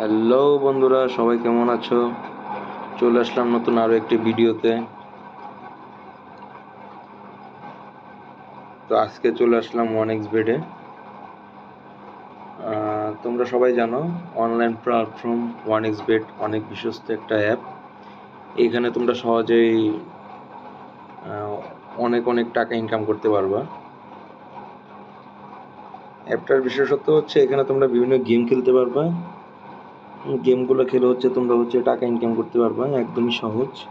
Hello বন্ধুরা, সবাই কেমন আছো? চলে আসলাম নতুন আরও একটি ভিডিওতে। তো আজকে চলে আসলাম ওয়ান এক্স বেডে তোমরা সবাই জানো online platform one X bed অনেক বিশ্বস্ত একটা অ্যাপ এখানে তোমরা সহজেই অনেক অনেক টাকা ইনকাম করতে পারবা। অ্যাপটার বিশেষত্ব হচ্ছে, এখানে তোমরা বিভিন্ন গেম খেলতে পারবা। গেমগুলো খেলে হচ্ছে তোমরা হচ্ছে টাকা ইনকাম করতে পারবা, একদমই সহজ।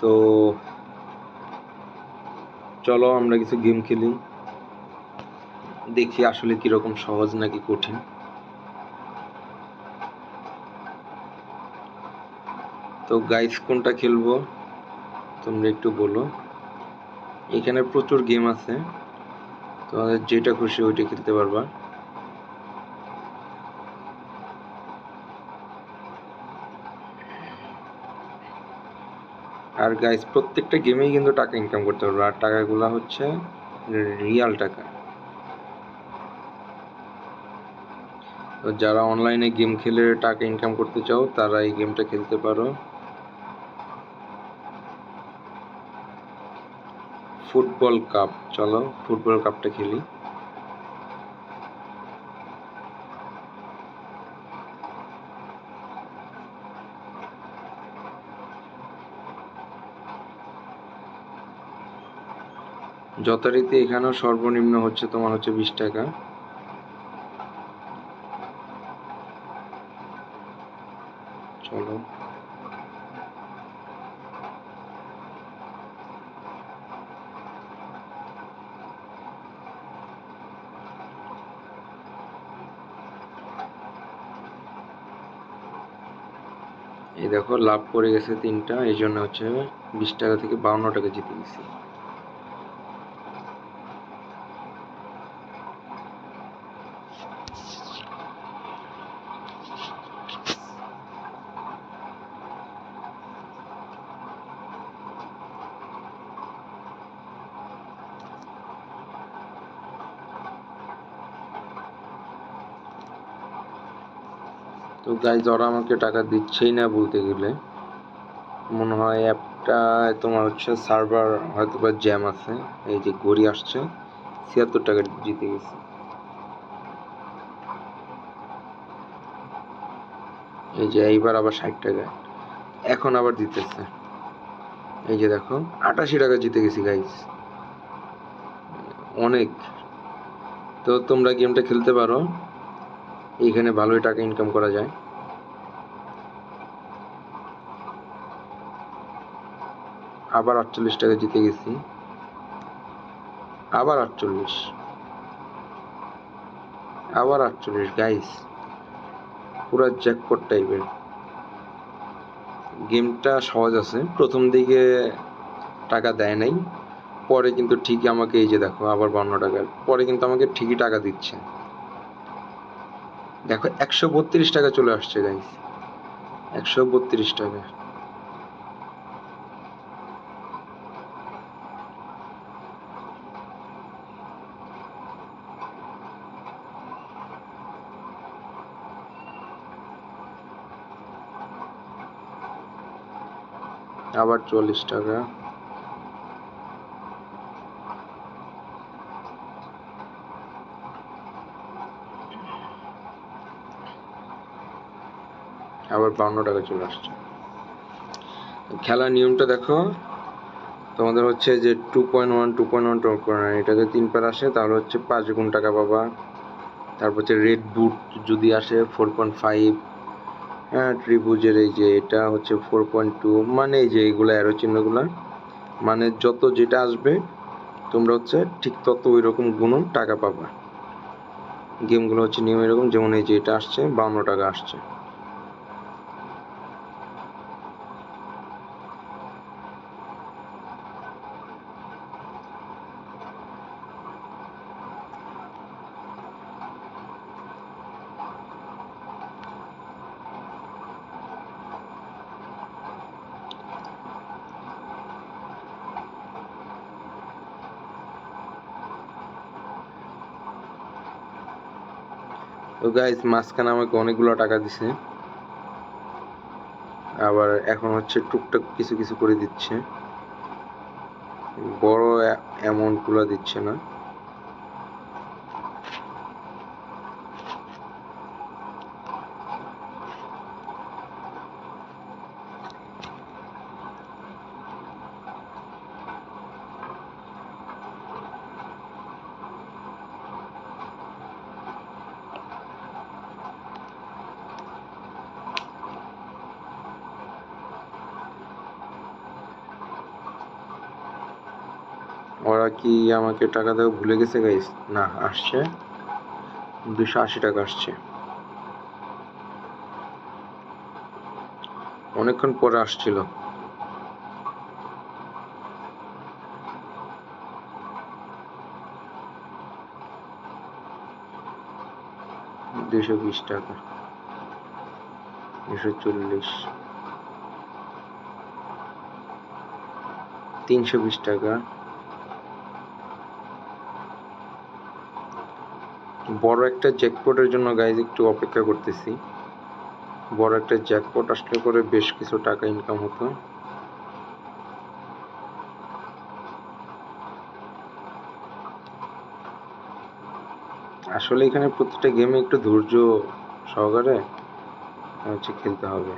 তো চলো আমরা কিছু গেম খেলি। দেখি আসলে কীরকম সহজ নাকি কঠিন। তো গাইস কোনটা খেলব? তোমরা একটু বলো। এখানে প্রচুর গেম আছে। তোমাদের যেটা খুশি ওইটা খেলতে পারবা। আর গাইস প্রত্যেকটা গেমেই কিন্তু টাকা ইনকাম করতে পারবে। আর টাকাগুলো হচ্ছে রিয়াল টাকা। তো যারা অনলাইনে গেম খেলে টাকা ইনকাম করতে চাও, তারা এই গেমটা খেলতে পারো। ফুটবল কাপ চলো ফুটবল কাপটা খেলি। যথারীতি এখানেও সর্বনিম্ন হচ্ছে তোমার হচ্ছে বিশ টাকা। চলো। এই দেখো, লাভ করে গেছে তিনটা, এই জন্য হচ্ছে বিশ টাকা থেকে বাউন্ন টাকা জিতে গেছি। তো গাইজ ওরা আমাকে টাকা দিচ্ছেই না বলতে গেলে। মনে হয় অ্যাপটা তোমার হচ্ছে সার্ভার হয়তো বা জ্যাম আছে। এই যে ঘড়ি আসছে, ছিয়াত্তর টাকা জিতে গেছে। এই যে এইবার আবার ষাট টাকা। এখন আবার দিতেছে। এই যে দেখো, আটাশি টাকা জিতে গেছি গাইজ অনেক। তো তোমরা গেমটা খেলতে পারো। এইখানে ভালোই টাকা ইনকাম করা যায়। আবার আটচল্লিশ টাকা জিতে গেছি। আবার আটচল্লিশ। আবার আটচল্লিশ গাইস পুরা জ্যাকপট টাইপের গেমটা সহজ আছে। প্রথম দিকে টাকা দেয় নাই। পরে কিন্তু ঠিকই আমাকে এই যে দেখো, আবার বান্ন টাকার পরে কিন্তু আমাকে ঠিকই টাকা দিচ্ছে। দেখো একশো বত্রিশ টাকা চলে আসছে গাইস একশো বত্রিশ টাকা। আবার চল্লিশ টাকা। আবার বাউন্ন টাকা চলে আসছে। খেলার নিয়মটা দেখো। তোমাদের হচ্ছে যে two point one two point one two point one এটা যদি তিন পার আসে, তাহলে হচ্ছে পাঁচ গুণ টাকা পাবা। তারপর হচ্ছে রেড বুট যদি আসে ফোর পয়েন্ট ফাইভ হ্যাঁ ত্রিভুজের এই যে এটা হচ্ছে ফোর পয়েন্ট টু মানে এই যে এইগুলো অ্যারো চিহ্নগুলো মানে যত যেটা আসবে, তোমরা হচ্ছে ঠিক তত ওই রকম গুণন টাকা পাবা। গেমগুলো হচ্ছে নিয়ম এরকম, যেমন এই যে এটা আসছে, বাউন্ন টাকা আসছে। তো গাইস মাঝখানে আমাকে অনেকগুলো টাকা দিছে। আবার এখন হচ্ছে টুকটাক কিছু কিছু করে দিচ্ছে। বড় অ্যামাউন্টগুলো দিচ্ছে না। ওরা কি আমাকে টাকা দেওয়া ভুলে গেছে গাইস না, আসছে। দুশো আশি টাকা আসছে। অনেকক্ষণ পরে আসছিল। দুশো বিশ টাকা। দুশো চল্লিশ। তিনশো বিশ টাকা। বড় একটা জ্যাকপটের জন্য গাইজ একটু অপেক্ষা করতেছি। বড় একটা জ্যাকপট আসলে পরে বেশ কিছু টাকা ইনকাম হতো। আসলে এখানে প্রতিটা গেমে একটু ধৈর্য সহকারে হচ্ছে খেলতে হবে।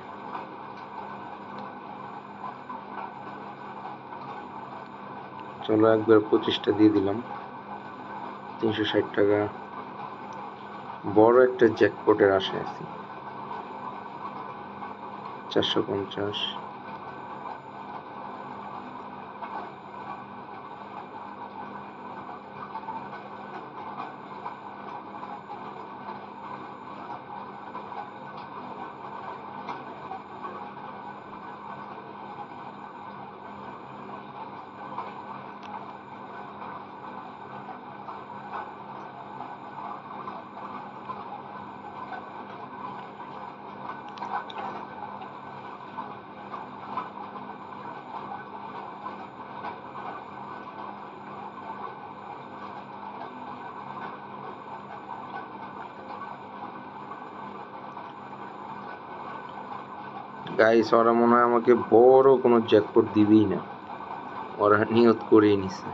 চলো একবার পঁচিশটা দিয়ে দিলাম। তিনশো ষাট টাকা। বড় একটা জ্যাকপটের আশায় আছি। চারশো পঞ্চাশ। গাইস ওরা মনে হয় আমাকে বড় কোনো জ্যাকপট দিবেই না। ওরা নিয়ত করেই নিছে।